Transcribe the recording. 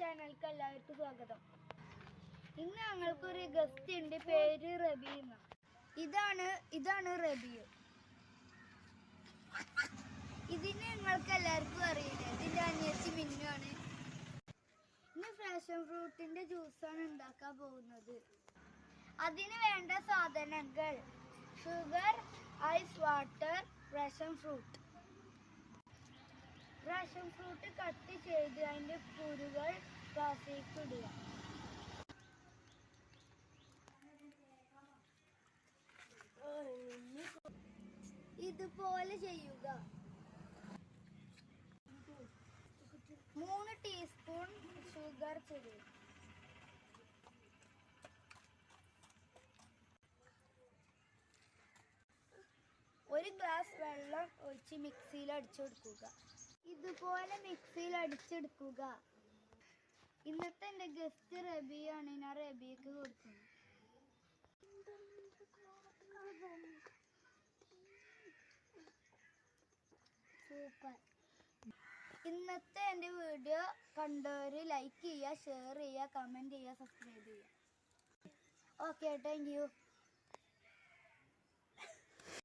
ചാനലിലേക്ക് എല്ലാവർക്കും സ്വാഗതം. ഇന്ന് ഞങ്ങൾക്കൊരു ഗസ്റ്റ് ഉണ്ട് പേര് റബി എന്ന ഇതാണ് ഇതാണ് റബി. ഇതിന് നിങ്ങൾക്ക് എല്ലാവർക്കും അറിയില്ല? ഇതിന്റെ അനിയത്തി മിന്നുവാണ് ഇന്ന് ഫ്രാഷൻ ഫ്രൂട്ടിന്റെ ജ്യൂസാണ് ഉണ്ടാക്കാൻ പോകുന്നത്. അതിന് വേണ്ട സാധനങ്ങൾ sugar ice water passion fruit ration fruit cut ചെയ്ത് അതിന്റെ കുരുകൾ ക്ലാസ്സിലേക്ക് ഇടുക ഇതുപോലെ ചെയ്യുക. മൂന്ന് ടീസ്പൂൺ ഷുഗർ ചെറിയ. ഒരു ഗ്ലാസ് വെള്ളം ഒഴിച്ച് മിക്സിയിൽ അടിച്ചെടുക്കുക ഇതുപോലെ മിക്സിയിൽ അടിച്ചെടുക്കുക. ഇന്നത്തെ എന്റെ ഗസ്റ്റ് റബിയാണ്. ഞാൻ റബിക്ക് കൊടുക്കുന്നു. സൂപ്പർ. ഇന്നത്തെ എന്റെ വീഡിയോ കണ്ടവർ ലൈക്ക് ചെയ്യുക ഷെയർ ചെയ്യുക കമന്റ് ചെയ്യുക സബ്സ്ക്രൈബ് ചെയ്യുക. Okay thank you